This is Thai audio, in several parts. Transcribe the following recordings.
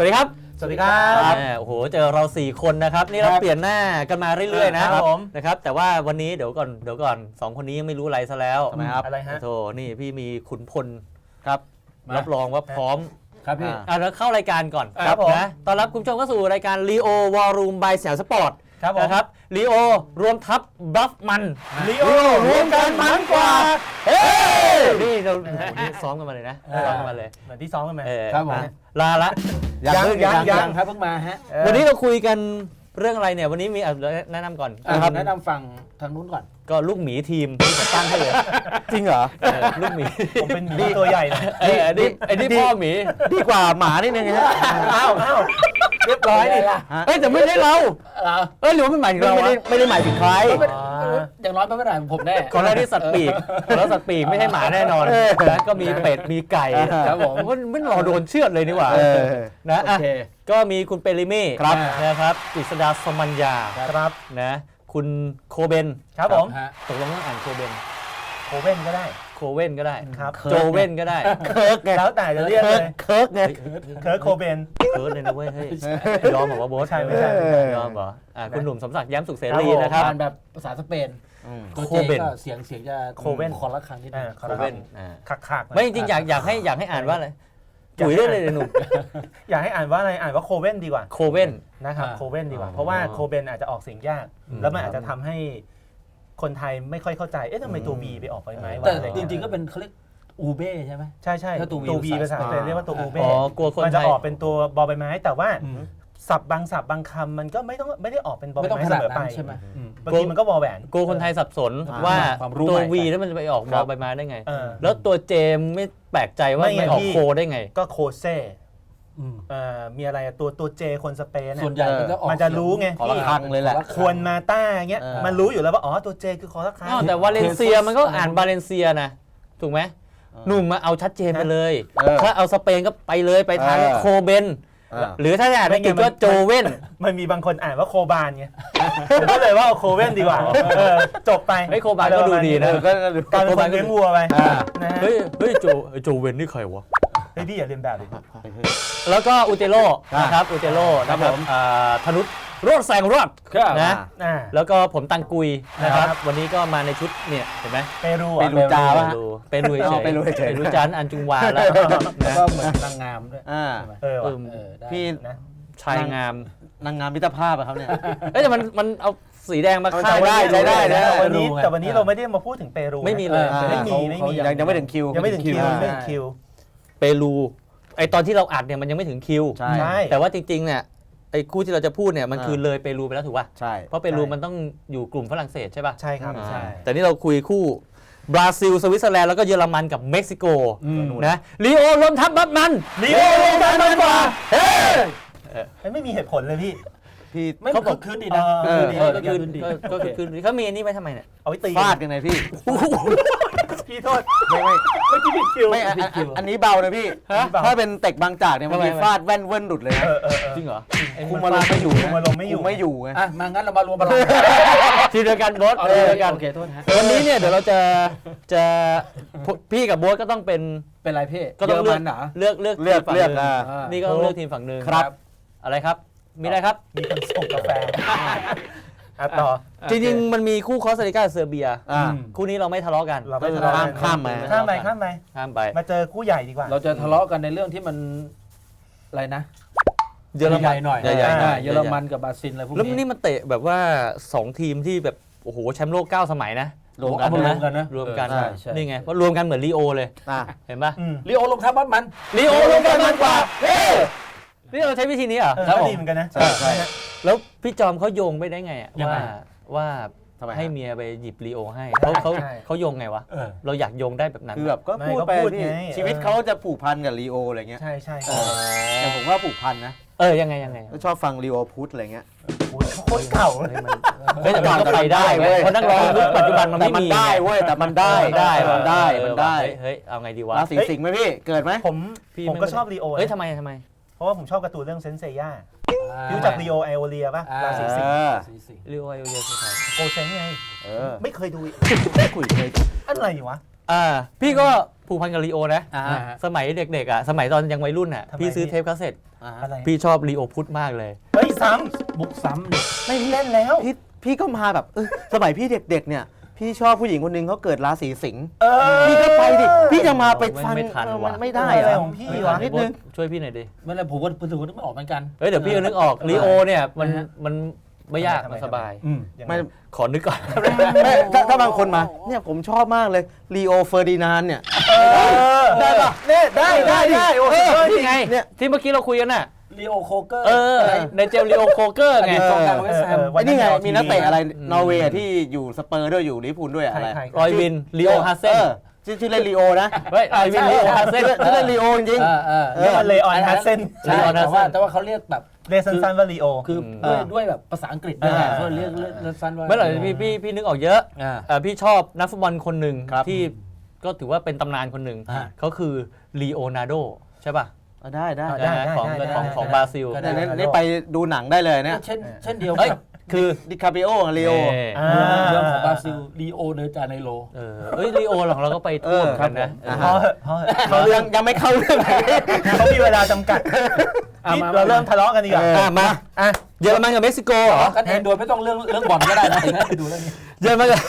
วัสดีครับสวัสดีครับแหมโอ้โห เจอเรา 4 คนนะครับ นี่เราครับเปลี่ยนหน้ากันมาเรื่อยๆนะครับผมนะครับ แต่ว่าวันนี้เดี๋ยวก่อน เดี๋ยวก่อนสองคนนี้ยังไม่รู้อะไรซะแล้วทำไมครับอะไรฮะ โธ่นี่พี่มีขุนพลครับ มารับรองว่าพร้อม ครับพี่ อะอะแล้วเข้ารายการก่อนครับผม นะ ตอนรับคุณผู้ชมเข้าสู่รายการ Leo War Room by แสวสปอร์ต ครับผม นะครับ Leo รวมทัพบัฟมันลีโอรวมกันมันกว่า เฮ้ยนี่เราโอ้โหนี่ซ้อมกันมาเลยนะเออ ซ้อมกันมาเลยเหมือนที่ซ้อมกันไหม เออครับผมอะลาละ ยังยังเพิ่งยังยังยัยังงครับเพิ่งมาฮะเออวันนี้เราคุยกันเรื่องอะไรเนี่ย วันนี้มีอะแนะนำก่อนอะนะครับแนะนำฝั่งทางนู้นก่อน ก็ลูกหมีทีมที่ผมตั้งให้เลยจริงเหรอ เออลูกหมีผมเป็นหมีตัวใหญ่นะเอออันนี้อันนี้พ่อหมี ดีกว่าหมานิดนึงฮะ อ้าวอ้าว เรียบร้อยนี่เอ้ยแต่ไม่ได้เราเออเอ้ยหรือว่าไม่หมายถึงเราไม่ได้วะไม่ได้หมายถึงใครอ๋ออย่างน้อยไม่ได้ผมแน่ ของเราที่สัตว์ปีกของเราสัตว์ปีกไม่ใช่หมาแน่นอนนะก็มีเป็ดมีไก่ครับผมมันมันรอโดนเชือดเลยนี่หว่าเออนะโออะเค ก็มีคุณเปริมี่ครับ นะครับกฤษดาสมัญญาครับนะคุณโคเบนครับผม ฮะตกลงต้องอ่านโคเบนโคเว่นก็ได้โคเว่นก็ได้ ครับ โจเว่นก็ได้ เคิร์กไงแล้วแต่จะเรียกเลยเคิร์กไงเคิร์กโคเบน เคิร์ดเลยนะเว้ยเฮ้ยยอมบอกว่าโบสใช่ไม่ใช่เออยอมเหรออะคุณหนุ่มสมศักดิ์ย้ำสุขเสครับรีผมนะครับอ่านแบบภาษาสเปนตัวโคเจเบนก็เสียงเสียงจะโคเว่นคอละครั้งนิดนึอ่างขอโครับเว่นอ่าคักคักๆหน่อยไม่จริงๆอยากอยากให้อยากให้อ่านว่าอะไรปุ๋ยได้เลยหนุ่มอยากให้อ่านว่าอะไรอ่านว่าโคเว่นดีกว่าโคเว่นนะครับอ่าโคเว่นดีกว่าอ๋อเพราะว่าโคเบนอาจจะออกเสียงยากอืมแล้วมันอาจจะทำให้ คนไทยไม่ค่อยเข้าใจ เอ๊ะทำไมตัว B ไปออกไปไหมวะแต่อะไรจเงี้ยริงๆก็เป็นเขาเรียกอูเบ้ใช่ไหม ใช่ใช่ถ้าตัว V ตัว V ภาภาษาษาสเปนเรียกว่าตัวอูเบ้อ๋อกลัวคนมันจะไทย ออกเป็นตัวบอใบไม้ แต่ว่าศัพท์บางศัพท์บางคำมันก็ไม่ต้องไม่ได้ออกเป็นบอใบไม่ต้องไม้ขเสนาดมอไปนั้นใช่ไหมอืม บางทีมันก็วอแหวน กลัวคนไทยสับสนอ่าว่าความรู้ตัว ใหม่วีไปแล้วมันจะไปออกครับอบใบไม้ได้ไง เออแล้วตัวเจมไม่แปลกใจว่าไม่ไงไม่ออกพี่โคได้ไง ก็โคเซ่อืม เอ่อมีอะไรอะตัวตัวเจคนสเปนเนี่ยส่วนใหญ่ก็จะออกมันจะรู้ไง ขอละครังเลยแหละควรมาต้าเงี้ยเออ มันรู้อยู่แล้วว่าอ๋อตัวเจคือคอร์คาอ้าวแต่วาเลนเซียมันก็อ่านวาเลนเซียนะ ถูกไหมหนุ่มมาเอาชัดเจนไปเลย เออถ้าเอาสเปนก็ไปเลยไปทางเออ โคเบน อ่า หรือถ้าจะอ่านอังกฤษก็โจเว่น มันมีบางคนอ่านว่าโคบานไง ผมก็เลยว่าเอาโคเว่นดีกว่าเออจบไปไอ้ยโคบานก็ดูดีเอนะอก็ดู กลายเป็นคนเลี้ยงวัวไปอ่า นะฮะเฮ้ยเฮ้ยโจโจเว่นนี่ใครวะเฮ้ยพี่อย่าเรียนแบบดิแล้วก็อุเตโรครับนะครับอุเตโรครับนะครับผมอ่าธนุษโรดแสงรอดครับนะอ่าแล้วก็ผมตังกุยนะครับครับ วันนี้ก็มาในชุดเนี่ยเห็นไหมเปรูเปอะรูจาเปปะรูเปรูเฉอ๋อยเปรูเฉยเปรูจานอันจุงวาแล้วแล้วนะก็เหมือนนางงามด้วยอ่าใช่ไหมเออเอว่ะอเออได้พี่นะชายงามนางงามมิตรภาพอะครับเนี่ยเอ้ยแต่มันมันเอาสีแดงมาเอาค่ายใช้ได้ใช้ได้นะวันนี้เปรูไงแต่วันนี้เราไม่ได้มาพูดถึงเปรูนะไม่มีเลยเออไม่มีเขาไม่มีเขายังยังไม่ถึงคิวยังไม่ถึงคิวอ่ายังไม่ถึงคิว เปรูไอตอนที่เราอัดเนี่ยมันยังไม่ถึงคิว ใช่ ใช่ แต่ว่าจริงๆเนี่ยไอคู่ที่เราจะพูดเนี่ยมันอ่าคือเลยเปรูไปแล้วถูกป่ะใช่เพราะเปรูใช่มันต้องอยู่กลุ่มฝรั่งเศสใช่ป่ะใช่ครับอ่าใช่ แต่นี่เราคุยคู่บราซิล สวิตเซอร์แลนด์แล้วก็เยอรมันกับเม็กซิโกอืมนะลีโอรวมทัพบัฟมันลีโอรวมกันมันกว่าเฮ้ยเฮ้ยไม่มีเหตุผลเลยพี่พี่ไม่เขาบอกคึกคืนดีนะเออดีเออก็คือคืนดีก็คือคืนเขามีอันนี้ไว้ทำไมเนี่ยเอาไว้ตีฟาดกันไงพี่ พี่โทษไม่ไม่ เมื่อกี้ผิดคิว ไม่อันอันอันอันนี้เบานะพี่ ฮะถ้าเป็นเต็กบางจากเนี่ยมันทำไมมีฟาดแว่นเว้นหลุดเลยนะเออเออเออจริงเหรอ คุมอารมณ์ไม่อยู่คุมอารมณ์ไม่อยู่ คุไม่อยู่ไง อะ มางั้นเรามารวมพลังทีเดียวกันโบสเอาทีเลยเดียวกันโอเคโทษฮะวันนี้เนี่ยเดี๋ยวเราจะจะพี่กับโบสก็ต้องเป็นเป็นไรพี่ก็ต้องเลือกยรมันเหรอเลือกเลือกเลือกทีมฝั่งเลือกหนึ่งอ่าอ่า นี่ก็ต้องเลือกทีมฝั่งหนึ่งครับ อะไรครับ มีอะไรครับ มีคนส่งกาแฟ อะต่อ จริงๆ มันมีคู่คอสตาริกากับเซอร์เบีย อ่าอืมคู่นี้เราไม่ทะเลาะกัน เราไม่ทะเลาะกัน ข้ามมา ข้ามไปข้ามไปข้ามไป มาเจอคู่ใหญ่ดีกว่า เราจะทะเลาะกันในเรื่องที่มันอะไรนะเยอรใหมันญ่ๆหน่อยใหญ่ๆหน่อยาเยอรมันกับบราซิลอะไรพวกแล้วนี้นี่มันเตะแบบว่า 2 ทีมที่แบบโอ้โหแชมป์โลก 9 สมัยนะ รวมกันเอามารวมกันนะ รวมกันใช่ใช่ นี่ไงเพราะรวมกันเหมือนลีโอเลย อ่าเห็นปะอืมลีโอลงทัพบัตมัน ลีโอรวมกันมันกว่า เฮ้นี่เราใช้วิธีนี้เหรอเออครับก็ผม ดีเหมือนกันนะใช่ใช่ แล้วพี่จอมเขาโยงไปได้ไงอะยังว่าไงว่าทำไมฮะให้เมียไปหยิบลีโอให้เขาเขาใช่ เขาโยงไงวะเออ เราอยากโยงได้แบบนั้นคือแบบก็ไม่พูดก็ไปพูดพี่ไงชีวิตเขาจะผูกพันกับลีโออะไรเงี้ยใช่ใช่เออแต่ผมว่าผูกพันนะเออยังไงยังไงก็ชอบฟังลีโอพูดอะไรเงี้ย โอ้ยเขาโคตรเก่าเลยเฮ้ยมันเฮ้ยแต่มันก็ไปได้เว้ยเพราะนักร้องยุคปัจจุบันมันแต่ไม่มันมีได้เว้ยแต่มันได้ได้มันได้เออมันได้เฮ้ยเฮ้ยเอาไงดีวะราศีสิงห์ไหมพี่เกิดไหมผมพี่ผมไม่ก็ชอบลีโอเฮ้ยนะทำไมทำไมเพราะว่าผมชอบการ์ตูนเรื่องเซนเซย่าพี่ รู้จักลีโอไอโอเลียป่ะอ่า ราศีเอสิงห์อสีสิงห์เรียกว่าเยอะคือใครโกเซนไงเออไม่เคยดูอีกคุยเคยอะไรวะ อ่าพี่ก็ผูกพันกับลีโอนะอ่าฮะ สมัยเด็กๆอะสมัยตอนยังวัยรุ่นอะทำไม พี่ซื้อพี่เทปคาสเซ็ตอ่าฮะอะไรพี่ชอบลีโอพุทธมากเลย เฮ้ยซ้บุกซ้ำเนี่ยำไม่เล่นแล้ว พี่พี่ก็มาแบบเออสมัยพี่เด็กๆเนี่ย พี่ชอบผู้หญิงคนหนึงเขาเกิดราศีสิงห์เออพี่ก็ไปดิพี่จะมาไปฟังไม่ทันเออว่ะมันไม่ได้อะไรอะของพี่เฮ้ยวะนิดนึง ช่วยพี่หน่อยดิ ไม่เลยผมก็ผมถือว่านึกไม่ออกเหมือนกัน เฮ้ยเดี๋ยวพี่ก็นึกออกลีโอเนี่ยมันอ่าฮะ มันไม่ยากทำไมมันสบาย อืมยังไง ไม่ ขอนึกก่อนไม่ถ้าถ้าบางคนมาเนี่ยผมชอบมากเลยลีโอเฟอร์ดินานเนี่ยเออได้ปะเนี่ยได้ได้ได้โอ้โหเออจรินี่งไงเนี่ย ที่เมื่อกี้เราคุยกันน่ะ ลีโอโคเกอร์เออ ในเจลลีโอโคเกอร์ไงอดีตกองกลางเวสต์แฮม ไอ้นี่ไงวัมีนักเตะอะไรอืมนอร์เวย์อะที่อยู่สเปอร์ด้วยอยู่ลิเวอร์พูลด้วยอะใครอะไรใครรอยวินลีโอฮาเซนออชื่อชื่อเล่นลีโอนะเฮ้ยรอยวินลีโอฮาเซนชื่อชื่อเล่นลีโอจริง เออเออเรียกว่าเลออนฮัสเซนใช่ Leon แต่ว่า Hassen แต่ว่าเขาเรียกแบบ เรียกสั้นๆว่าลีโอ คือเอด้วยอ ด้วยแบบภาษาอังกฤษด้วยอ่าเขาเรียกเรียกเรียกสั้นว่าไม่หรอกพี่พี่พี่นึกออกเยอะอ่า เอ่อพี่ชอบนักฟุตบอลคนหนึ่งครับที่ก็ถือว่าเป็นตำนานคนหนึ่งอ่า เขาคือลีโอนาร์โดใช่ป่ะ อะได้ได้ได้ นะได้ของได้ของได้ของได้ บราซิลก็ ได้ เนี่ยเนี่ยไปดูหนังได้เลยเนี่ยเช่นเช่นเดียวเฮ้ยกับคือดิคาปิโอลีโอ เอ่ออ่าเรื่องของบราซิลลีโอเดจาเนโร เออเอ้ยลีโอหลังเราก็ไปทั่วเหมือนกันนะเออพอเหอะพอเหอะเขาเรื่องยังไม่เข้าเรื่องไหนเขามีเวลาจำกัดอะนี่มาเราเริ่มทะเลาะกันดีกว่าเอออะมาอะ เยอรมันกับเม็กซิโกเหรอ กันเองโดยไม่ต้องเรื่องเรื่องบอลก็ได้นะไปดูเรื่องนี้ เยอรมันกับ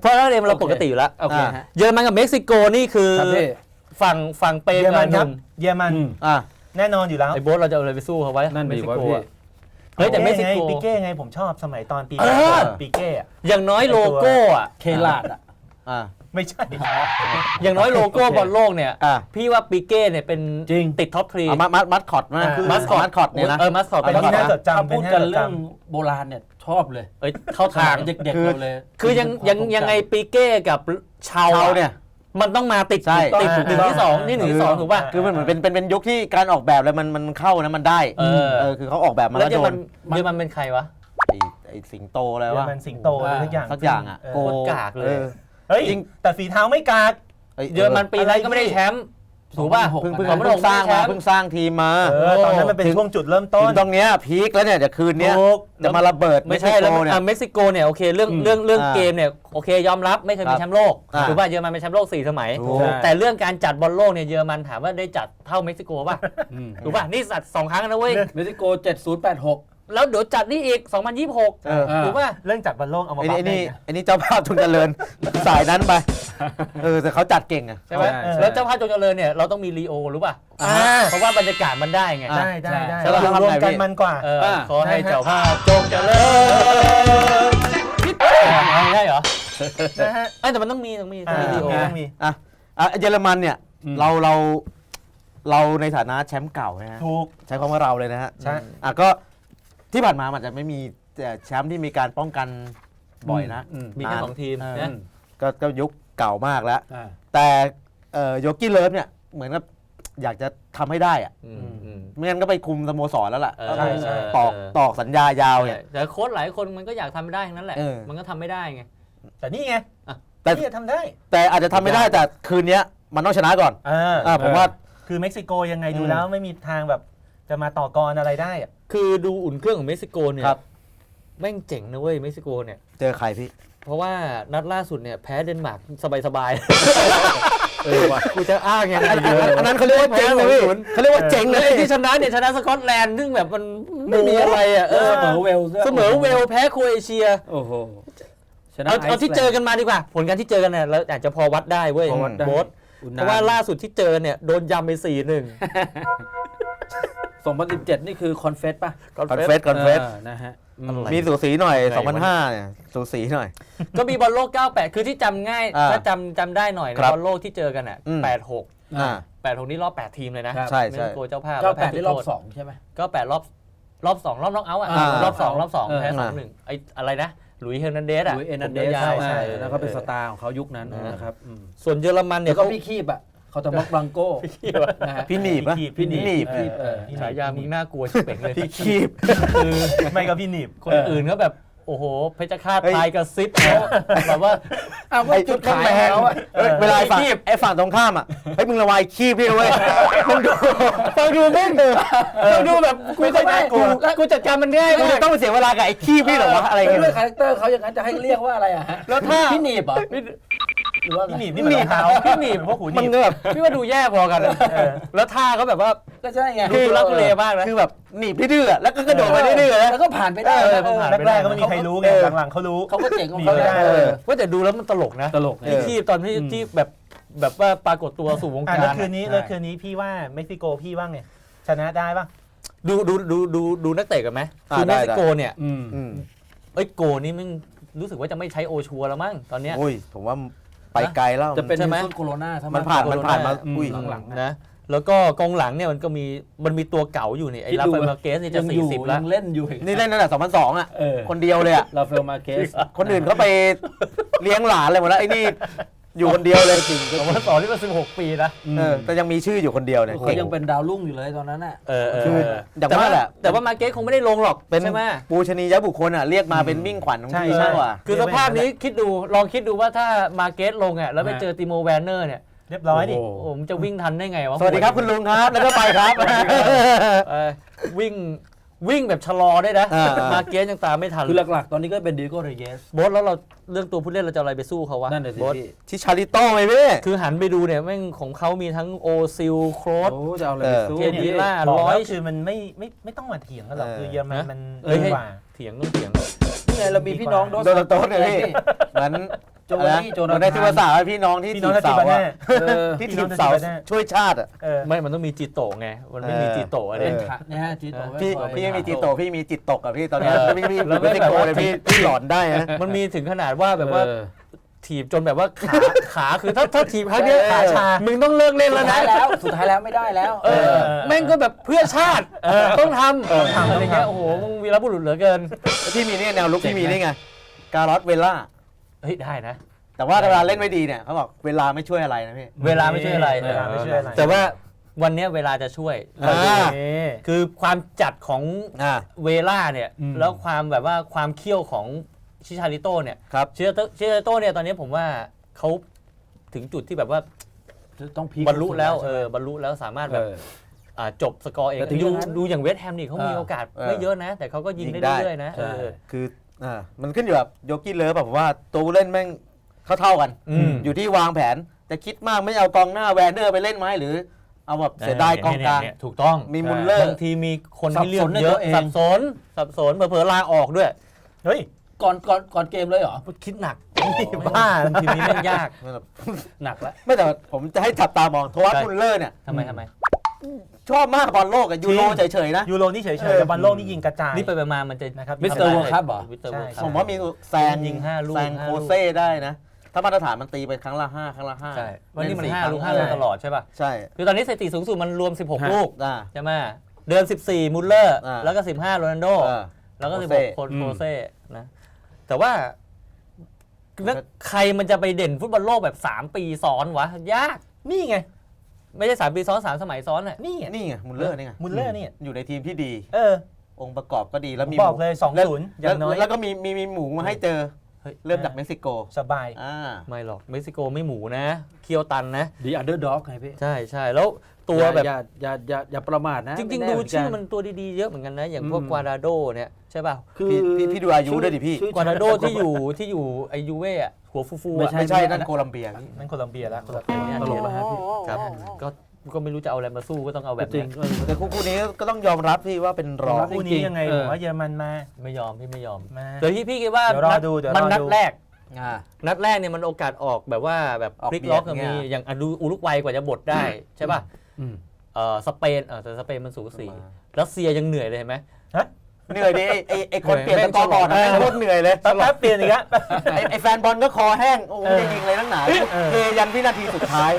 เพราะเราเรียนเราปกติอยู่แล้วโอเคฮะ เยอรมันกับเม็กซิโกนี่คือครับพี่ ฝั่งฝั่งเปเยอรมันครับหงเยอรมันอืม อะแน่นอนอยู่แล้วไอ้โบ๊ทเราจะเอาอะไรไปสู้เขาไว้นั่นดีเม็กซิวะโกพี่ อะเฮ้ยแต่เม็กซิโก ปิเก้ไงผมชอบสมัยตอนปีเออ ปีเก้อะอย่างน้อยโลโก้อะเคลาดอะ อะไม่ใช่ อย่างน้อยโลโก้โอเค บอลโลกเนี่ย อะ พี่ว่าปิเก้เนี่ยเป็นจริง ติดท็อปทรี อะมัดมัดมัดคอตมาอ่า คือมัสคอต มัดคอตเนี่ยนะ เออมัสคอตเป็เป็นนที่น่าจดถ้าจำเป็พูนดที่กันน่าจดเรื่องจำโบราณเนี่ยชอบเลยเอ้ยเข้าทางเด็กคือๆเราเลยคือยังยังยังไงปิเก้กับชาวเขาอะเนี่ย มันต้องมาติดใช่ติดหนึ่งที่สองนี่หนึ่งที่สองถูกป่ะ คือมันเหมือนเป็นเป็นเป็นยุคที่การออกแบบแล้วมันมันเข้านะมันได้เออเออคือเขาออกแบบมาแล้แล้ววเยอโดรมันนเยอรมันเป็นใครวะไอ้ไอ้สิงโตอะไรเยอรวะมันสิงโตอะไรสักอย่างสักอย่างอะเออโกโคตรกากเลยออเฮ้ยจริงแต่ฝีเท้าไม่กากอ้เยอรมันปีนั้นก็ไม่ได้แชมป์ ถูกป่ะ2006เพิ่งเพิ่งสองพันหเพิ่กงสร้างมาไม่ได้แชมป์เพิ่งสร้างทีมมาเออตอนนั้นมันเป็นถึงช่วงจุดเริ่มต้ถึน งตรงเนี้ยพีคแล้วเนี่ยเดี๋ยวคืนเนี้ยถูก จะมาระเบิดไม่ใช่แล้วเกซิโกเนี่ย อะเม็กซิโกเนี่ยโอเคเรื่องอืมเรื่องเรื่องอ่าเกมเนี่ยโอเคยอมรับไม่เคยมีครับแชมป์โลกอ่า ถูกป่ะเยอรมันเป็นแชมป์โลกสี่สมัย ถูก แต่เรื่องการจัดบอลโลกเนี่ยเยอรมันถามว่าได้จัดเท่าเม็กซิโกป่ะถูกป่ะนี่สัตว์สองครั้งนะเว้ย เม็กซิโก 7086 แล้วเดี๋ยวจัดนี่อีก 2026 เอออ่าถูกป่ะ เรื่องจัดบอลโลกเอามาไอ้บันี่ฟไอ้นี่ได้ไงไอ้นี่เจ้าภาพทุนเจริญ สายนั้นไป เออ แต่เขาจัดเก่งอะใช่ไหมใช่ แล้วเจ้าภาพจงเจริญเนี่ยเราต้องมีลีโอรู้ป่ะ อ่า เพราะว่าบรรยากาศมันได้ไงอะได้ได้ได้ใช่แล้วอยู่ทำรวมไงกันพี่มันกว่า เออ อ่า ขอให้นะฮะเจ้าภาพจงเจริญไม่ได้เหรอนะฮะเอ้ยแต่มันต้องมีต้องมีต้ออ่างมีลีโอต้องมี อะอะเยอรมันเนี่ย อืม เราเราเราในฐานะแชมป์เก่านะฮะ ถูก ใช้คำว่าเราเลยนะฮะใช่ อะก็ ที่ผ่านมามันจะไม่มีแต่แชมป์ที่มีการป้องกันบ่อยนะอืมมีแค่สองทีมเออนะ ก็ก็ยุคเก่ามากแล้ว อ่า แต่เอ่อโยกี้เลิฟเนี่ยเหมือนกับอยากจะทำให้ได้อะอืมอืม ไม่งั้นก็ไปคุมสโมสรแล้วล่ะเออใช่ใช่ ตอกตอกสัญญายาวเนี่ย แต่โค้ชหลายคนมันก็อยากทำไม่ได้ทั้งนั้นแหละ เออ มันก็ทำไม่ได้ไง แต่นี่ไงแต่นี่ทำได้แต่อาจจะทำไม่ได้แต่คืนเนี้ยมันต้องชนะก่อนอ่าอะผมว่า คือเม็กซิโกยังไงดูอืมแล้วไม่มีทางแบบจะมาต่อกรอะไรได้อะ คือดูอุ่นเครื่องของเม็กซิโกเนี่ยครับ แม่งเจ๋งนะเว้ยเม็กซิโกเนี่ย เจอใครพี่ เพราะว่านัดล่าสุดเนี่ยแพ้เดนมาร์กสบายๆเออว่ะกูจะอ้างยังไงอันเยอะอันนั้นเขาเรียกว่าเจ๋งเลยพี่เขาเรียกว่าเจ๋งเลแล้วยไอ้ที่ชนะเนี่ยชนะสกอตแลนด์ซึ่งแบบมันไม่มีอะไรอะเอเสอมอเวลส์ด้วยเสมอเวลแพ้โครเอเชีย โอ้โหชนะเอาเอาที่ไซ์แลนด์ เจอกันมาดีกว่า ผลการที่เจอกันเนี่ยเราอาจจะพอวัดได้เว้ยพอวัดได้ โบ๊ทอุนเพราะว่าล่าสุดที่เจอเนี่ยโดนยำไปสี่หนึ่ง 2017 นี่คือคอนเฟสป่ะ คอนเฟสคอนเฟสออนะฮะอืม อะไร มีสูสีหน่อยไงวะ 2005เนี่ยสูสีหน่อย ก็มีบอลโลก 98 คือที่จำง่าย อ่าถ้าจำจำได้หน่อยนะครับบอลโลกที่เจอกันอะอืม 86 อ่า 86 นี่รอบ 8 ทีมเลยนะครับ ใช่เม็กใช่ซิโกเจ้าภาพเก้าล้วแปดพ้ที่รอบจุดโทษสองใช่ไหม ก็แปดรอบรอบสองรอบน็อกเอาท์อะอ่ารอบสองรอบสองเออแพ้สองหนึ่งไอ้อะไรนะ หลุยส์เฮอร์นันเดสอะลุยเอนันเดผมสยาวๆใช่ออแล้วก็เป็นสตาร์ของเขายุคนั้นเออนะครับอืมส่วนเยอรมันเนี่เดี๋ยยวก็เขา พี่คีบอะ เขาจะม็อกบลังโก้นะฮะพี่หนีบปะพี่หนีบพี่หนีบเออเออฉายามึงน่ากลัวชิบเป่งเลยพี่คีบคือไม่ก็พี่หนีบคนอื่นก็แบบโอ้โห เพชรฆาตเฮ้ยทายกระซิบเขาแบบว่าอ้าวว่าจุดขายของเขาอะเอ้ยเวลาไอ้ฝั่งไอ้ฝั่งตรงข้ามอะเฮ้ยมึงระวายคีบพี่นะเว้ยมึงดูฟังดูแม่งฟังดูแบบกูไม่จะค่อยน่ากลัวกูจัดการมันง่ายกูมาจะกต้องไปเสียเวลากับไอ้คีบพี่เหรอวะอะไรไม่เงี้ยด้วยคาแรคเตอร์เขาอย่างนั้นจะให้เรียกว่าอะไรอะฮะแล้วถ้าพี่หนีบเหรอ หรือว่าไงพี่หนีบนี่มันรองเท้าพี่หนีบพวกหูหมันนีบก็แบบพี่ว่าดูแย่พอกันอะเออ แล้วท่าเขาแบบว่าก็ใช่ไงดูทุลักทุเลมากนะ คือแบบหนีบดื้อๆอะแล้วก็กระโดดมาดื้อๆนะแล้วก็ผ่านไปได้เออนะผ่านแรกๆก็ไม่มีใครรู้ไงเออหลังๆเขารู้ เขาก็เจ๋งของหนีเขาไม่ได้ เออ ว่าแต่ดูแล้วมันตลกนะตลกเอที่อคีบตอนที่อืม ที่แบบแบบว่าปรากฏตัวสู่วงอะการแล้วคืนอะนี้ใช่แล้วคืนนี้พี่ว่าเม็กซิโกพี่ว่าไงชนะได้ปะดูดูดูดูดูนักเตะกันไหมอ่าคือได้เม็กซิโกเนี่ยอืม อืมเอ้ยโกนี่มันรู้สึกว่าจะไม่ใช้โอชัวร์แล้วมั้งตอนเนี้ย โอ้ยผมว่า ไปไกลแล้วจะเป็นใช่ไหมซุนโคโรนาถ้มันผ่านมันผ่านมาอือุ้ยหลังๆนะ นะแล้วก็กองหลังเนี่ยมันก็มีมันมีตัวเก่าอยู่นี่ไอ้คิดลาดู ฟามาเกสนี่จะยังอยู่40แล้วยังเล่นอยู่อีกนี่เล่นตั้งแต่2002อะเออคนเดียวเลยอะ ลาเฟลมาเกสคนอื่นเขาไปเลี้ยงหลานอะไรหมดแล้วไอ้นี่ อยู่คนเดียวเลยจริงผมว่าสองที่มัน16ปีนะเออแต่ยังมีชื่ออยู่คนเดียวเนี่ยเขายังเป็นดาวรุ่งอยู่เลยตอนนั้นน่ะเออเออคือเอออย่างแต่ว่าว่าแหละแต่ว่ามาเกสคงไม่ได้ลงหรอกเป็นใช่ไหมปูชนียบุคคลอะเรียกมาเป็นมิ่งขวัญของใช่ทีมใช่มากกว่า คือสภาพนี้คิดดูลองคิดดูว่าถ้ามาเกสลงอะแล้วไปฮะเจอติโมแวนเนอร์เนี่ยเรียบร้อยดิโอ้โอ้โหมันจะวิ่งทันได้ไงวะสวัสดีครับคุณลุงครับแล้วก็ไปครับ เออวิ่ง วิ่งแบบชะลอได้นะ อ่าอ่าม มาเกสยังตามไม่ทันคือหลักๆ ตอนนี้ก็เป็นดิโก้เรเยส โบสแล้วเราเรื่องตัวผู้เล่นเราจะเอาอะไรไปสู้เขาวะนั่นแหละสิโบ๊ทพี่ที่ชาริโต้ไหมพี่ คือหันไปดูเนี่ยแม่งของเขามีทั้งโอซิลโครส โอ้จะเอาอะไรไปสู้เออเนี่ยดีล่า บอกร้อยแล้วคือมันไม่ไม่ไม่ต้องมาเถียงกันหรอกเออ คือเยอรมันนะ มันเอ้ยดีกว่า เถียงต้องเถียงนี่ ไงเรามีพี่น้องโดโดนโต๊ะเนี่ยพี่เหมือนโจวานี่โจนาธาน ได้ที่ภาษาพี่น้องที่พี่ถีน้องบนาทีเสาบาอะน่าเออที่พี่ถีน้องบนาทีเสาบาน่าช่วยชาติอะเออไม่ มันต้องมีจิโตะไง มันไม่มีเออจิโตะอะไร เป็นเออขาเนี่ยฮะจีโตไว้พี่คอยพี่เป็นไม่มีขาจิตโตกพี่มีจิตตกกับพี่ตอนเนี้ยเออพี่พี่แล้วไม่ไม่ได้แบบโกว่า เลยพี่พี่หลอนได้นะ มันมีถึงขนาดว่าแบบว่าเออ ถีบจนแบบว่าขา ขาคือถ้าถ้าถีบครั้งเนี้ยเออ ขาชา มึงต้องเลิกเล่นสุแล้วดนะท้ายแล้วสุดท้ายแล้วไม่ได้แล้ว เออแม่งก็แบบเพื่อชาติต้องทเออำทำอะไรเงี้ยโอ้โหมึงวีรบุรุษเหลือเกิน ที่มีเนี่ยแนวลุกที่มีนี่ไงการอสเวล่า เฮ้ยได้นะ แต่ว่าเวลาเล่นไม่ดีเนี่ยเขาบอกเวลาไม่ช่วยอะไรนะพี่ เวลาไม่ช่วยอะไรเวลาไม่ช่วยอะไร แต่ว่าวันเนี้ยเวลาจะช่วย อ่าเอ๊ะคือความจัดของอ่า เวล่าเนี่ยอืมแล้วความแบบว่าความเขี้ยวของ ชิชาริโต้เนี่ยครับ ชิชาริโต้ชิชาริโต้เนี่ยตอนนี้ผมว่าเขาถึงจุดที่แบบว่าต้องพีคบรรลุแล้วสุดเออบรรลุแล้วสามารถๆแบบเออ อ่าจบสกอร์เองแต่ถึงดูอย่างนั้นดูอย่างเวสต์แฮมนี่เขามีเออโอกาสเออ ไม่เยอะนะ แต่เขาก็ยิงยิงได้ได้เรื่อยๆนะใช่เออ คืออ่ามันขึ้นอยู่กับโยกี้เลิฟแบบว่าตัวผู้เล่นแม่งเขาเท่ากัน อืม อยู่ที่วางแผนจะคิดมากไม่เอากองหน้าแวนเนอร์ไปเล่นไหมหรือ เอาแบบเสียดายกองกลาง เนี่ยๆๆถูกต้องมีมุลเลอร์บางทีมีคนให้เลือกสับสนในเยตัอะวเอง สับสนสับสนเผลอๆลาออกด้วย เฮ้ย ก่อนก่อนก่อนเกมเลยเหรอ คิดหนักบ้าทีมนี้แม่งยากหนักแล้วไม่แต่ผมจะให้จับตามองโทวัตใช่มุลเลอร์เนี่ยทำไมทำไมชอบมากบอลโลกอะยูโรจริงเฉยๆนะยูโรนี่เฉยเออๆแต่บอลโลกนี่ยิงกระจายนี่ไปไปมามันจะนะครับมิสเตอร์ World Cup เหรอมิสเตอร์ใช่เวิลด์คัพผมว่ามีแซงยิงห้าลูกแซงห้าโคลูกเซ่ได้นะ ถ้ามาตรฐานมันตีไปครั้งละห้าครั้งละห้าใช่วันนี้มันเสี่ห้าครั้งลูกห้าลูกตลอดใช่ป่ะใช่คือตอนนี้สถิติสูงสุดมันรวม 16 ลูกอ่าใช่ไหมเดือน 14 มุลเลอร์อ่าแล้วก็ 15โรนัลโดเออแล้วก็โคเซ่16 คนอืมโคเซ่นะ แต่ว่าแล้วใครมันจะไปเด่นฟุตบอลโลกแบบ 3 ปีซ้อนวะ ยาก นี่ไง ไม่ใช่ 3 ปีซ้อน 3 สมัยซ้อนอะนี่ไงนี่ไงมุลเลอร์นี่ไงมุลเลอร์เนี่ยอยู่ในทีมที่ดี เออ องค์ประกอบก็ดีแล้วมีบอกเลยหมู2-0อย่างน้อยแล้วก็มีมีมีหมูมาให้เจอเฮ้ยเริ่มจากเม็กซิโก สบายอ่าไม่หรอกเม็กซิโกไม่หมูนะ เคียวตันนะดีอันเดอร์ด็อกไงพี่ ใช่ใช่แล้ว ตัวแบบอย่าอย่าอย่าอย่าประมาทนะจริงไแๆดูชื่อเหมันตัวดีๆเยอะเหมือนกันนะ อย่างพวกอืมกวาดาโดเนี่ยใช่ป่ะคือพี่พี่พี่ดูอายุด้วยดิพี่ชื่อกวาดาโดที่อยู่ที่อยู่ไอยูเว่อะหัวฟูๆไม่อะใช่ไม่ใช่นั่นโคลัมเบียพี่นั่นโคลัมเบียแล้วคนละเนี่ยตลกนะฮะพี่ครับก็ก็ไม่รู้จะเอาอะไรมาสู้ก็ต้องเอาแบบจริงเนี้ยแต่คู่คู่นี้ก็ต้องยอมรับพี่ว่าเป็นรองคู่นี้ยังไงเอผอมว่าเยอรมันมาไม่ยอมพี่ไม่ยอมมาเดี๋ยวที่พี่คิดว่าเดี๋ยวรอนัดดูเดี๋ยวมันรอนัดดูแรกอ่านัดแรกเนี่ยมันโอกาสออกแบบว่าแบบออกพลิกล็อกก็เบียดมีเงี้ยอย่างอดูอุรุกวัยกว่าจะบดได้ใช่ป่ะอืม เออสเปนเออแต่สเปนมันสูสีรัสเซียยังเหนื่อยเลยเห็นไหมเหนื่อยดิไอ้ไอ้ไอ้คนเหนื่เปอยลี่ยนตะกอร์บอร์ดอะแม่แม่งงโคตรเหนื่อยเลยแป๊บๆเปลี่ยนอีกแล้วไอ้ไอ้แฟนบอลก็คอแห้งโอ้โหเออจะยิงเลยตั้งหนาเออเทยันวินาทีสุดท้าย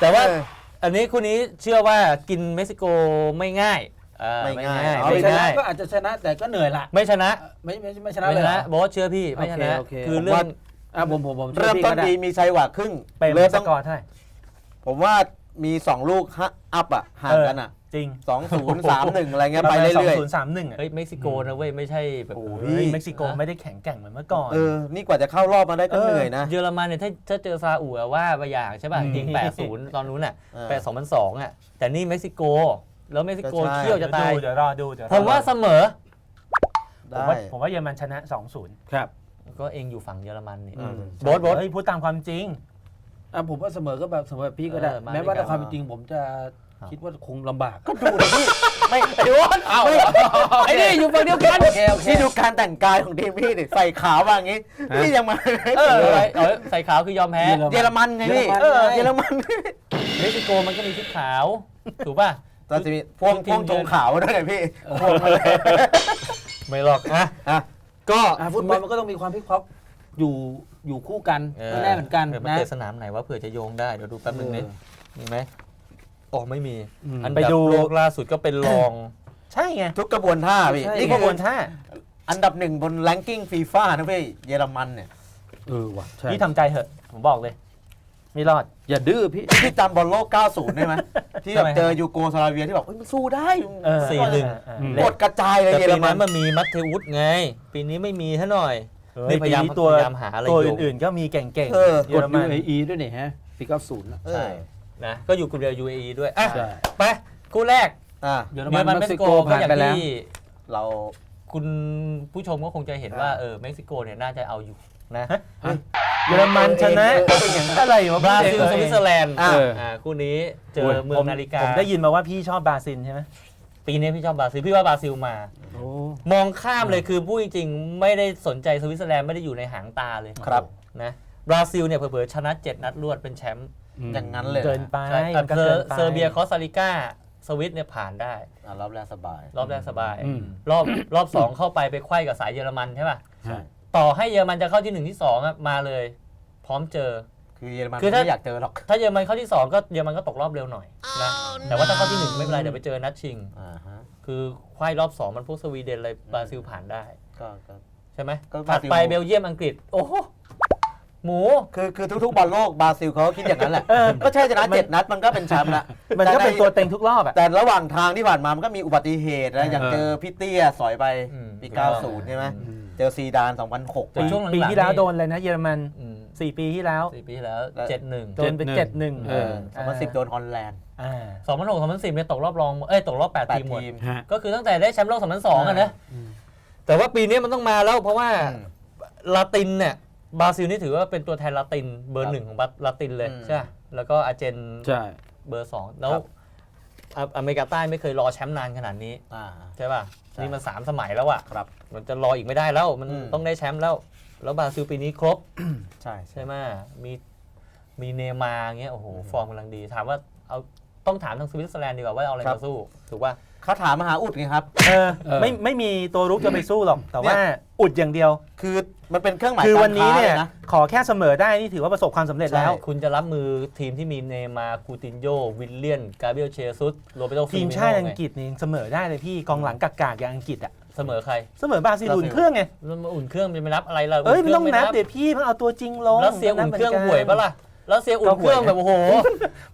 แต่ว่าเอออันนี้คู่นี้เชื่อว่ากินเม็กซิโกไม่ง่ายเออไม่ง่ายเอาไม่ไปชนะง่ายก็อาจจะชนะแต่ก็เหนื่อยละไม่ชนะไม่ไม่ไม่ชนะไม่เลชยเหรนะอโบสเชื่อพี่ไม่ชนะโอเคโอเคคือเรื่องอะผมผมผมเริ่มต้นดีมีชัยหวาครึ่งเปรมเริ่มสต้องกอร์เท่าไหร่ผมว่า มี2ลูกฮะอัพอะห่างกันอะจริง2 0 3 1อะไรเงี้ยไปเรื่อยสองศูนย์สามหนึ่งอะเฮ้ยเม็กซิโกนะเว้ยไม่ใช่แบบโอ้เฮ้ยเม็กซิโกไม่ได้แข็งแกร่งเหมือนเมื่อก่อนๆเออนี่กว่าจะเข้ารอบมาได้ก็เออเหนื่อยนะเยอรมันเนี่ยถ้าถ้าเจอซาอุอะว่าไปอย่างใช่ป่ะอืมยิง80ตอนนู้นน่ะเออแปดสองพันสองอะแต่นี่เม็กซิโก แล้วเม็กซิโกก็ใช่เที่ยวจะตายเดี๋ยวรอดูเดี๋ยวรอผมว่าดูเสมอผมได้ว่าผมว่าเยอรมันชนะ2-0ครับก็เองอยู่ฝั่งเยอรมันนี่อืมโบ๊ทโบ๊ทเฮ้ยพูดตามความจริง อะผมว่าเสมอก็แบบเสมอแบบพี่ก็ได้ เออมาแม้ว่าด้วยกันในความเป็นจริงผมจะคิดว่าคงลำบากก็ดูนะพี่ไม่ไอ้วอนเอาไม่ไอ้นี่อยู่ฝั่งเดียวกันโอเคโอเคพี่ดูการแต่งกายของทีมพี่ดิใส่ขาวมาอย่างงี้พี่ยังมา เอออะไรเออใส่ขาวคือยอมแพ้ เยอรมันเยอรมันไงพี่เยอรมันเออไงเยอรมันเม็กซิโกมันก็มีชุดขาว ถูกป่ะเราจะมีพวงพวงธงขาวด้วยไงพี่พวงมาเลยไม่หรอกอะอะก็ อะฟุตบอลมันก็ต้องมีความพลิกพล็อกอยู่ อยู่คู่กันเออไม่แน่เหมือนกันเดี๋ยวมันนะเตะสนามไหนว่าเผื่อจะโยงได้เดี๋ยวดูแป๊บนึงนี่เออมีไหมอ๋อไม่มีอืมอันไปดับดูโลกล่าสุดก็เป็นรอง ใช่ไงทุกกระบวนท่าพี่ใช่นี่กคืระบวอนท่าอันดับหนึ่งบนแรงกิ้งฟีฟ่านะพี่เยอรมันเนี่ยเออว่ะใช่พี่ทำใจเถอะผมบอกเลยไม่รอด อย่าดื้อพี่พี่จำบอลโลก 90 ได้ไหมที่แบบทำไมเจอยูโกสลาเวียที่แบบเฮ้ยมันสู้ได้เออสี่หนึ่งเอออืมหมดกระจายเลยแต่เยอปีรมันั้นนมันมีมัตเทวุฒไง ปีนี้ไม่มีท่าหน่อย เฮ้ยนี่พยายามปีนี้ตัวพยายามหาอะไรตัวโยงอื่นๆ ก็มีเก่งเออๆกเยอด รมัน UAE ด้วยนี่ฮะปี90นะเออใช่ นะ ก็อยู่กลุ่มเดียว UAE ด้วยอะใช่ไปคู่แรกอะเยอรเยมัอนรมันเม็เม็กกซิซิโกโกก็ผ่านอย่างไปแล้ว ที่เรา คุณผู้ชมก็คงจะเห็นว่า เออ เม็กซิโกเนี่ยน่าจะเอาอยู่นะเยอรมันชนะอะไรวะบราซิลสวิตเซอร์แลนด์อะ อ่าคู่นี้เจอโอ้ยเมืองนาฬิกาผมได้ยินมาว่าพี่ชอบบราซิลใช่ไหม ปีนี้พี่ชอบบราซิลพี่ว่าบราซิลมา โอ้ มองข้ามเลยคือพูดจริงๆไม่ได้สนใจสวิตเซอร์แลนด์ไม่ได้อยู่ในหางตาเลยครับ นะบราซิลเนี่ยเผลอๆชนะ 7 นัดรวดเป็นแชมป์อย่างนั้นเลยเกินไปใช่มันก็เซอเกินร์ไป เซอร์เบียคอสตาริกาสวิตเนี่ยผ่านได้ อะรอบแรกสบาย รอบแรกสบาย อืม รอบรอบสองเข้าไปไปไขว้กับสายเยอรมันใช่ป่ะ ใช่ ต่อให้เยอรมันจะเข้าที่หนึ่งที่สองอะมาเลย พร้อมเจอ คือเยอรมันคือถ้า ไม่อยากเจอหรอกถ้าเยอรมันเข้าที่สองก็เยอรมันก็ตกรอบเร็วหน่อยนะแต่ว่าถ้าเข้าที่หนึ่งไม่เป็นไรเดี๋ยวไปเจอนัดชิง อ่าฮะคือไขว้รอบสองมันพวกสวีเดนอะไรบราซิลผ่านได้ ก็ก็ ใช่ไหมก็บถัราดซิล ไปเบลเยียมอังกฤษ โอ้โหหมู คือคือทุกๆบอลโลกบราซิลเขาก็คิดอย่างนั้นแหละ ก็ใช่ชนะเจ็ดนัดมันก็เป็นแชมป์ละมันก็เป็นใตัวเต็งทุกรอบอะ แต่ระหว่างทางที่ผ่านมามันก็มีอุบัติเหตุนะอย่างเออเจอพี่เตี้ยสอยไปอืม ปี 90 ใช่ไหมอืม เจอซีดาน 2006 แต่ช่วงหลังๆปีที่แล้วนี่ โดนเลยนะเยอรมันอืมสี่ปีที่แล้วสี่ปีที่แล้วแล้วเจ็ดหนึ่งโดนไปเจ็ดหนึ่งเออ 2010 โดนฮอลแลนด์อ่า สองพันหกสองพันสิบเนี่ยตกรอบรองเอ้ยตกรอบแปดแปดทีมหมด ทีม ฮะ ก็คือตั้งแต่ได้แชมป์โลกสองพันสองอะนะอืมแต่ว่าปีนี้มันต้องมาแล้วเพราะว่าอืมลาตินเนี่ยบราซิลนี่ถือว่าเป็นตัวแทนลาตินเบอครัร์บหนึ่งของลาตินเลยอืม ใช่ปะแล้วก็อาร์เจนใช่ เบอร์สองแล้วครับอะอเมริกาใต้ไม่เคยรอแชมป์นานขนาดนี้ อ่า ใช่ป่ะใช่ นี่มันสามสมัยแล้วอะครับ มันจะรออีกไม่ได้แล้วมันอืม ต้องได้แชมป์แล้ว แล้วบราซิลปีนี้ครบ ใช่ใช่ใช่ไหมมีมีเนย์มาร์เงี้ยโอ้โหฟอร์มกำลังดี ถามว่าเอาต้องถามทางสวิตเซอร์แลนด์ดีกว่าว่าเอาอะไรมาสู้ ถูกป่ะ เขาถามมหาอุดไงครับ เออเออ ไม่ไม่มีตัวรุกจะไปสู้หรอก แต่ว่าเนี่ยอุดอย่างเดียว คือมันเป็นเครื่องหมายคือการวันนี้ค้าเนี่ยลนะขอแค่เสมอได้นี่ถือว่าประสบความสำเร็จแล้วคุณจะรับมือทีมที่มีเนย์มาร์คูตินโยวิลเลียน กาเบรียลเชซุสโรเบโตทีมชาติอังกฤษนี่เสมอได้เลยพี่กองหลังกากๆอย่างอังกฤษอะเสมอใครเสมอบราซิลอุ่นเครื่องไง แล้วมาอุ่นเครื่องจะไปนับอะไรล่ะเอ้ยไม่เครื่ต้องนับเดี๋ยวพี่มันเอาตัวจริงลงรัสเซียอุ่นเครื่องห่วยปะล่ะ รัสเซียอุ่นเครื่องแบบโอ้โห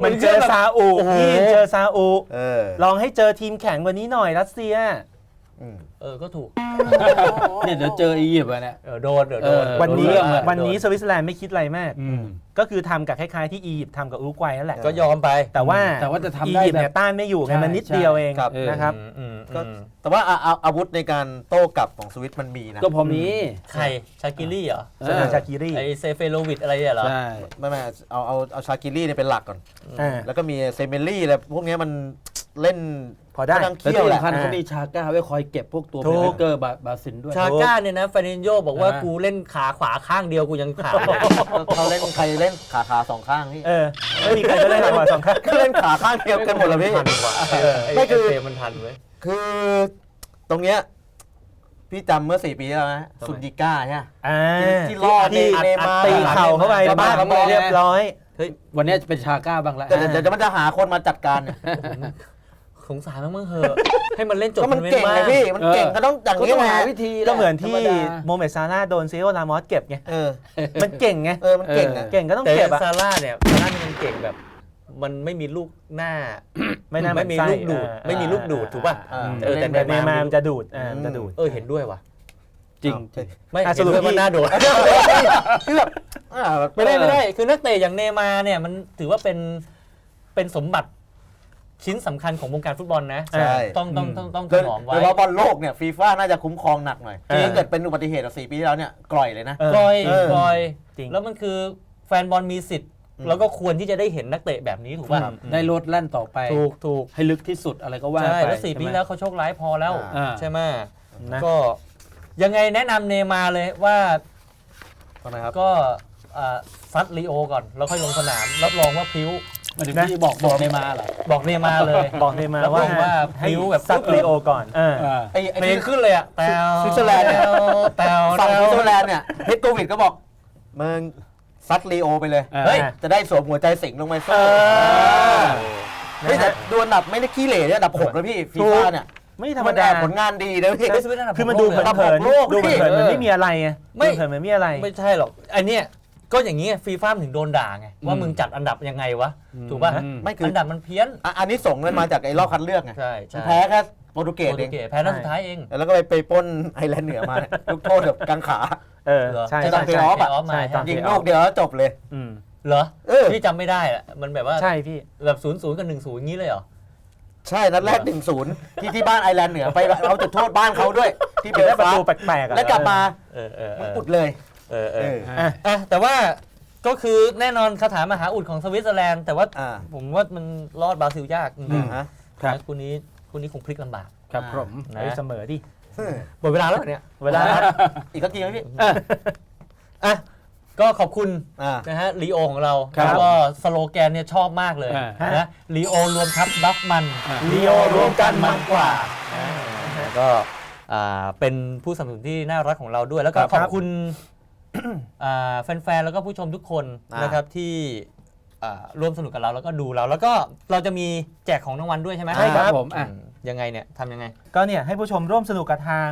มันเจอซาอุโอ้โหพี่เจอซาอุเออ ลองให้เจอทีมแข็งกวันนี้หน่อยรัสเซียอืม เออก็ถูกเนี่ยเดี๋ยวเจออียิปต์อะเนี่ยเออโดนเดี๋ยวโดนเออวันนี้โดนเรื่องเลยวันนี้สวิตเซอร์แลนด์ไม่คิดอะไรมาก อืมก็คือทำกับคล้ายๆที่อียิปต์ทำกับอุรุกวัยนั่นแหละ ก็ยอมไปแต่ว่าแต่ว่าจะทำอีได้ยิปต์แบเนี่ยบต้านไม่อยู่ไงใช่มันนิดเดียวเองครับ นะครับ อืมอืมก็ อืมแต่ว่าอาอาอาวุธในการโต้กลับของสวิตมันมีนะก็พอมี ใครชากิลี่เหรอเอสอนามชากิรีไอเซเฟโลวิดอะไรเนี่ยเหรอ ใช่ไม่ไม่เอาเอาเอาชากิลี่เนี่ยเป็นหลักก่อน อ่า แล้วก็มีเซเมลี่อะไรพวกเนี้ยมัน เล่นพอได้ค่อนข้างแล้วเขี้ยวที่แหละ สำคัญอ่าเขามีชาก้าไว้คอยเก็บพวกตัวถูเพลกย์เกอร์บาบาซินด้วย ชาก้าเนี่ยนะฟานินโยบอกว่าอ่ากู กูเล่นขาขวาข้างเดียวกูยังขาดเลยเขาเล่นใครเล่นขาขาสองข้างพี่เออไม่มีใครจะเล่นหนักกว่าสองข้างก็เล่นขาข้างเดียวกันหมดเลยพี่ ทันกว่าไอ้ไม่คือไเฟมันทันเว้ย คือตรงเนี้ยพี่จำเมื่อสี่ปีที่แล้วนะทำไม ซุนดิก้าใช่ไหม อ่าที่รอดที่เนย์มาร์ตีเข่าเข้าไปเนย์มาร์บ้าเรียบร้อยวันนี้จะเป็นชาก้าบ้างแล้วแต่เดี๋ยวเดี๋ยวมันจะหาคนมาจัดการเนี่ยส งสารมันมึงเหอะ ให้มันเล่นจบก็มันทัวร์เก่งมไงนต์พี่ มันเก่งก็ต้องอย่างก็นี้ต้องแหละหาวิธีก็เหมือนที่ธรรดาโมเมดซาร่าห์โดนซีโอรามอสเก็บไง เออ มันเก่งไง เออ มันเก่งอะเก่งก็ต้องแต่เก็บอะซาร่าเนี่ยซาร่านี่มันเก่งแบบ มันไม่มีลูกหน้า ไม่น่าไม่มีนไส้ลูกดูดอ่าไม่มีลูกดูดถูกป่ะ อ่าเออแต่แต่เนเนย์ย์มามาร์ ร์มันจะดูดอ่ามันจะดูด เออเห็นด้วยว่ะจริงไม่อะเห็นด้วยสรุปว่าพี่หน้าโดด คือแบบอ่าไม่ได้ไม่ได้ คือนักเตะอย่างเนย์มาร์เนี่ยมันถือว่าเป็นเป็นสมบัติ ชิ้นสำคัญของวงการฟุตบอลนะใช่ ต้องต้องต้องต้องโดถยนอมโดไว้ ยเฉพาะบอลโลกเนี่ยฟีฟ่าน่าจะคุ้มครองหนักหน่อยเออ ถ้าเกิดเป็นอุบัติเหตุอะสี่ปีที่แล้วเนี่ยกล่อยเลยนะเออปล่อยเออปล่อย จริง แล้วมันคือแฟนบอลมีสิทธิ์ แล้วก็ควรที่จะได้เห็นนักเตะแบบนี้ถูกป่ะครับ ได้โลดแล่นต่อไป ถูกถูกให้ลึกที่สุดอะไรก็ว่าใช่ไปแล้วสี่ปีใช่ไหม แล้วเขาโชคร้ายพอแล้ว อ่า ใช่ไหมนะ ก็ยังไงแนะนำเนย์มาร์เลยว่านะครับ ก็อ่าซัดลีโอก่อน แล้วค่อยลงสนาม รับรองว่าพริ้วห มันถึงนะที่บอกบอกในมาเหรอ บอกเนย์มาร์เลย บอกเลยมารับรว่าองว่าให้พริ้วแบบซักลีโอก่อนเอออ่าไอ้ไอ้เพลงขึ้นเลยอะแตวสวิตเซอร์แลนด์เนี่ยแตวฝั่งแตสววิตเซอร์แลนด์เนี่ยเฮดโกวิดก็บอกมึงซัดลีโอไปเลย เฮ้ย จะได้สวมหัวใจสิงห์ลงไปเอสู้อเฮ้ยแต่ดูอันดับไม่ได้ขี้เหร่เนี่ยอันดับหกแล้วพี่ฟีฟ่าเนี่ยไม่ธรรมมันดาแอบผลงานดีนะพี่เฮ้ยสวิตเซอร์แลนด์คือมันดูผมเผิโลกนเลยเผินโลกดูพี่เผินๆเออมันไม่มีอะไรไงไม่ดูเผินๆมันไม่มีอะไร ไม่ใช่หรอกไอเนี้ย ก็อย่างนี้ฟีฟ่าถึงโดนด่าไงว่ามึงจัดอันดับยังไงวะถูกป่ะอืมไม่คืออั นดับมันเพี้ยน อะอันนี้ส่งส์มันมาจากไอ้รอบคัดเลือกไงใช่ใช่ มันแพ้แค่โปรตุเกสโปรเอตุงเกสแพ้นัดสุดท้ายเอง แล้วก็ไปไปปล้นไอร์แลนด์เหนือมาเนี่ยลูกโทษแบบกลางขา เออเหรอใช่ไอ้ตใช่อนเพลใช่ย์ออฟอะออฟมา ใช่ตอน ยิงลูกเดียวแล้วจบเลย อืมเหรอเออ พี่จำไม่ได้อะมันแบบว่าใช่พี่ แบบศูนย์ศูนย์กับหนึ่งศูนย์งี้เลยเหรอ ใช่ นัดแรกหนึ่งศูนย์ที่ที่บ้านไอร์แลนด์เหนือไปเอาจุดโทษบ้านเขาด้วย ที่เบเป็นลได้ประฟาตูสต์แปลกๆอะแล้วกลับมาเออเออเอมันออุดเลย เออเอเอออ อะอะแต่ว่าก็คือแน่นอนคาถามหาอุดของสวิตเซอร์แลนด์ แต่ว่าอ่า ผมว่ามันรอดบราซิลยากจริอืงมฮะ ครับ นะคู่นี้คู่นี้คงพลิกลำบาก ครับผมนะ เฮ้ยเสมอดิหมดเวลาแล้วเหรอเนี่ย เวลานัดอีกสักทีไหมพี่อะ ก็ขอบคุณอ่า นะฮะลีโอของเราครับแล้วก็สโลแกนเนี่ยชอบมากเลยอ่า นะลีโอรวมทัพบัฟมันอ่าลีโอรวมกันมันกว่านะก็อ่าเป็นผู้สนับสนุนที่น่ารักของเราด้วย แล้วก็ครับ ขอบคุณ อ่าแฟนๆ แล้วก็ผู้ชมทุกคนอ่าน นะครับที่อ่าร่วมสนุกกับเราแล้วก็ดูเรา แล้วก็เราจะมีแจกของรางวัลด้วยใช่ไหมใช่ครับ ผมอะ อืมยังไงเนี่ยทำยังไง ก็เนี่ยให้ผู้ชมร่วมสนุกกับทาง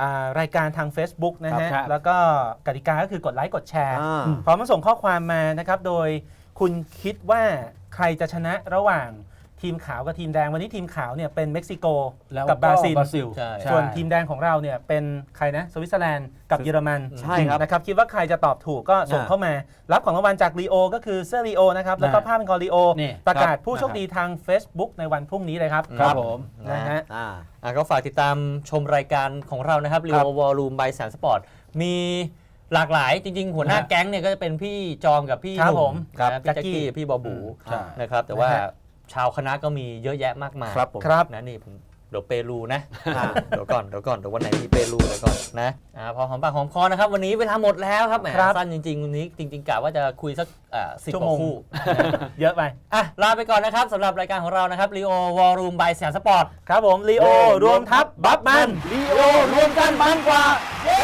อ่ารายการทาง Facebook นะฮะ ครับ แล้วก็กติกาก็คือกดไลค์กดแชร์ อ่า พร้อมมาส่งข้อความมานะครับ โดยคุณคิดว่าใครจะชนะระหว่าง ทีมขาวกับทีมแดงวันนี้ทีมขาวเนี่ยเป็นเม็กซิโกแล้วกับบราซิลบราซิล ใช่ ส่วนทีมแดงของเราเนี่ยเป็นใครนะสวิตเซอร์แลนด์กับเยอรมันใช่ครับนะครับคิดว่าใครจะตอบถูกก็ส่งอ่าเข้ามา รับของรางวัลจากลีโอก็คือเสื้อลีโอนะครับ แล้วก็อ่าผ้าเป็นคอลีโอ นี่ประกาศครับผู้โชคดีทาง Facebook ในวันพรุ่งนี้เลยครับ ครับผม นะฮะ อ่า อะก็ฝากติดตามชมรายการของเรานะครับ r ีครัโอบวอลลุ่มบายแสนสปอร์ต มีหลากหลายจริง ๆ หัวหน้าฮะแก๊งเนี่ยก็จะเป็นพี่จอมกับพี่ครับหนุ่ผมนะพี่แจ็แจ็คคกี้กี้พี่บอบูใช่นะครับ แต่ว่านะฮะ ชาวคณะก็มีเยอะแยะมากมายครับผมครับนะนี่ผมเดี๋ยวเปรูนะอ่าเดี๋ยวก่อนเดี๋ยวก่อนเดี๋ยววันไหนมีเปรูเดี๋ยวก่อนนะอ่าพอหอมปากหอมคอนะครับวันนี้เวลาหมดแล้วครับแหมครับสั้นจริงๆวันนี้จริงๆกะว่าจะคุยสักสิบชั่วกโมว่าง คู่นะเยอะไป อะลาไปก่อนนะครับสำหรับรายการของเรานะครับรีโอวอลลุ่มบายแสนสปอร์ต ครับผมลีโอ รวมทัพ บัฟมันลีโอ รวมกันมันกว่า เย้